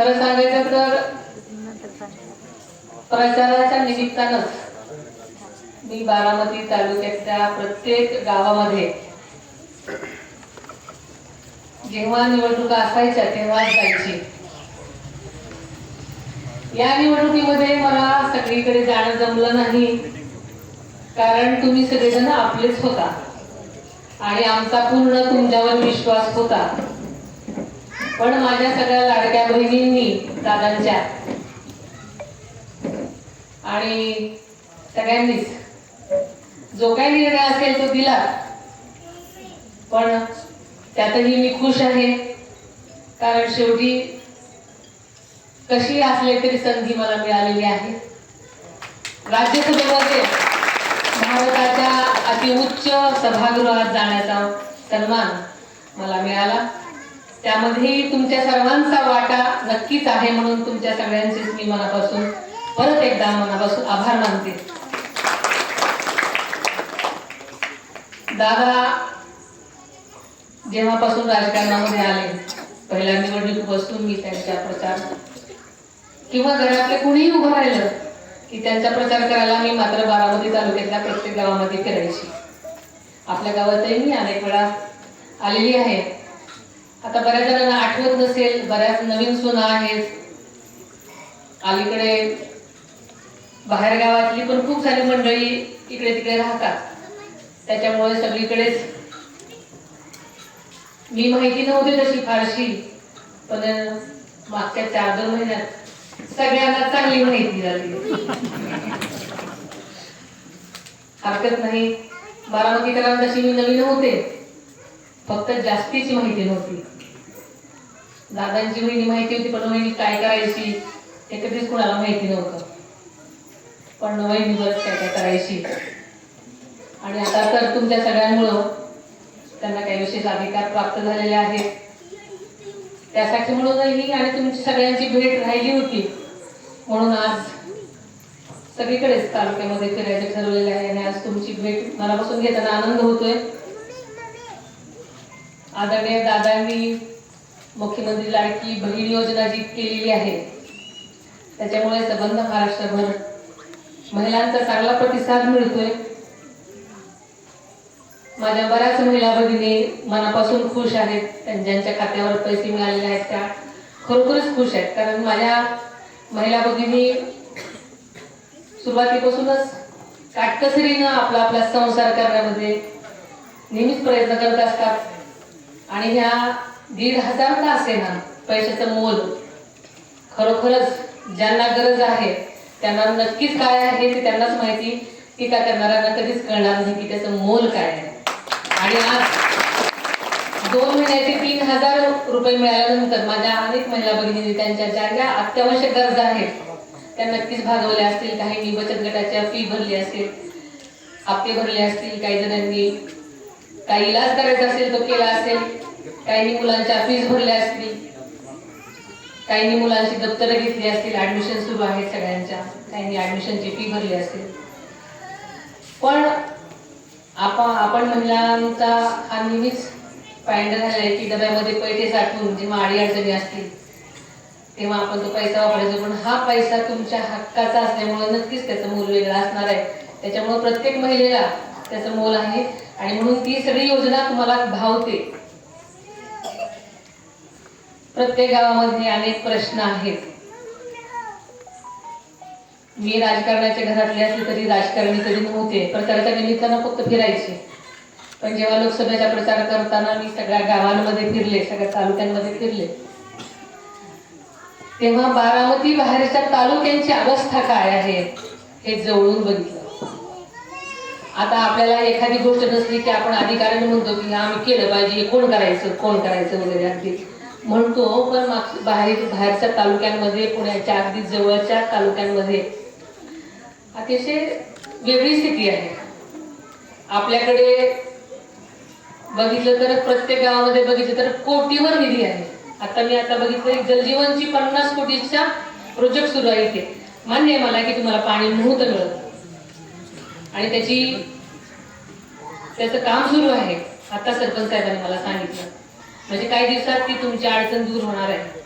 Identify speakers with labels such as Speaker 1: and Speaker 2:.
Speaker 1: खरं सांगायचं तर प्रचाराच्या निमित्तानंच मी बारामती तालुक्यातल्या प्रत्येक गावामध्ये जेव्हा निवडणुका असायच्या तेव्हा जायची. या निवडणुकीमध्ये मला सगळीकडे जाणं जमलं नाही. कारण तुम्ही सगळेजण आपलेच होता. आणि आमचा पूर्ण तुमच्यावर विश्वास होता. पण माझ्या सगळ्या लाडक्या बहिणींनी दादांच्या. आणि सगळ्यांनीच. जो काही निर्णय असेल तो दिला. पण त्यातही मी खुश आहे. कारण शेवटी कशी असले तरी संधी मला मिळालेली आहे. राज्यसभेमध्ये भारताच्या अतिउच्च सभागृहात जाण्याचा सन्मान मला मिळाला. त्यामध्ये तुमच्या सर्वांचा वाटा नक्कीच आहे म्हणून तुमच्या सगळ्यांचेच मी मनापासून परत एकदा मनापासून आभार मानते. दादा जेव्हापासून राजकारणामध्ये आले पहिल्या निवडणुकीपासून मी त्यांच्या प्रचार किंवा घरातले कुणीही उभं राहिलं की त्यांचा प्रचार करायला मी मात्र बारामती तालुक्यातल्या प्रत्येक गावामध्ये फिरायची. आपल्या गावातही मी अनेक वेळा आलेली आहे. आता बऱ्याच जणांना आठवत नसेल बऱ्याच नवीन सुना आहेत. अलीकडे बाहेर गावातली पण खूप सारी मंडळी इकडे तिकडे राहतात. त्याच्यामुळे सगळीकडेच मी माहिती नव्हती तशी फारशी पण मागच्या चार दोन महिन्यात सगळ्यांना चांगली माहिती झाली. हरकत नाही. बारामतीकरांना तशी मी नवीन होते. फक्त जास्तीची माहिती नव्हती. दादांची वहिनी माहिती होती पण वहिनी काय करायची हे कधीच कुणाला माहिती नव्हतं. पण वहिनी बरंच काय काय करायची. आणि आता तर तुमच्या सगळ्यांमुळं त्यांना काही विशेष अधिकार प्राप्त झालेले आहेत. त्यासाठी म्हणूनही आणि तुमची सगळ्यांची भेट राहिली होती. म्हणून आज सगळीकडेच तालुक्यामध्ये फिरायचं ठरवलेलं आहे आणि आज तुमची भेट मनापासून घेताना आनंद होतोय. आदरणीय दादांनी मुख्यमंत्री लाडकी बहीण योजना जी केलेली आहे त्याच्यामुळे संबंध महाराष्ट्रभर महिलांचा चांगला प्रतिसाद मिळतोय. माझ्या बऱ्याच महिला भगिनी मनापासून खुश आहेत त्यां- ज्यांच्या खात्यावर पैसे मिळालेले आहेत त्या खरोखरच खुश आहेत कारण माझ्या महिला भगिनी सुरुवातीपासूनच काटकसरीनं आपला आपला संसार करण्यामध्ये नेहमीच प्रयत्न करत असतात. आणि ह्या दीड हजार का असेना पैशाचं मोल खरोखरच ज्यांना गरज आहे त्यांना नक्कीच काय आहे ते त्यांनाच माहिती टीका करणाऱ्यांना कधीच कळणार नाही की त्याचं मोल काय आहे. आणि आज दोन महिन्याचे तीन हजार रुपये मिळाल्यानंतर माझ्या अनेक महिला भगिनींनी त्यांच्या ज्या ज्या अत्यावश्यक गरजा आहेत त्या नक्कीच भागवल्या असतील. काहींनी बचत गटाच्या फी भरली असेल आपले भरले असतील काही जणांनी काही इलाज करायचा असेल तो केला असेल. काही मुलांच्या फीस भरल्या असतील. काही मुलांची दप्तरं घेतली असतील. ऍडमिशन सुरू आहेत सगळ्यांच्या. काहींनी ऍडमिशनची फी भरली असेल. पण आपण आपण महिलांचा हा नेहमीच फायदा झाला आहे की डब्यामध्ये पैसे साठवून जेव्हा आडी अडचणी असतील तेव्हा आपण तो पैसा वापरायचो. पण हा पैसा तुमच्या हक्काचा असल्यामुळे नक्कीच त्याचं मूल वेगळं असणार आहे. त्याच्यामुळे प्रत्येक महिलेला त्याचं मोल आहे. आणि म्हणून ती सगळी योजना तुम्हाला भावते. प्रत्येक गावामध्ये अनेक प्रश्न आहेत. मी राजकारणाच्या घरातले असले तरी राजकारणी कधी नव्हते. प्रचाराच्या निमित्तानं फक्त फिरायचे. पण जेव्हा लोकसभेचा प्रचार करताना मी सगळ्या गावांमध्ये फिरले सगळ्या तालुक्यांमध्ये फिरले तेव्हा बारामती बाहेरच्या तालुक्यांची अवस्था काय आहे हे जवळून बघितलं. आता आपल्याला एखादी गोष्ट नसली की आपण अधिकारी म्हणतो की हा आम्ही केलं पाहिजे कोण करायचं कोण करायचं वगैरे अगदी. म्हणतो पण माग- बाहेर बाहेरच्या तालुक्यांमध्ये पुण्याच्या अगदी जवळच्या तालुक्यांमध्ये अतिशय वेगळी स्थिती आहे. आपल्याकडे बघितलं तर प्रत्येक गावामध्ये बघितलं तर कोटीवर निधी आहे. आता मी आता बघितलं जलजीवनची पन्नास कोटीचा प्रोजेक्ट सुरू आहे इथे. मान्य आहे मला की तुम्हाला पाणी नव्हतं मिळत. आणि त्याची त्याचं काम सुरू आहे. आता सरपंच साहेबांनी मला सांगितलं. म्हणजे काही दिवसात ती तुमची अडचण दूर होणार आहे.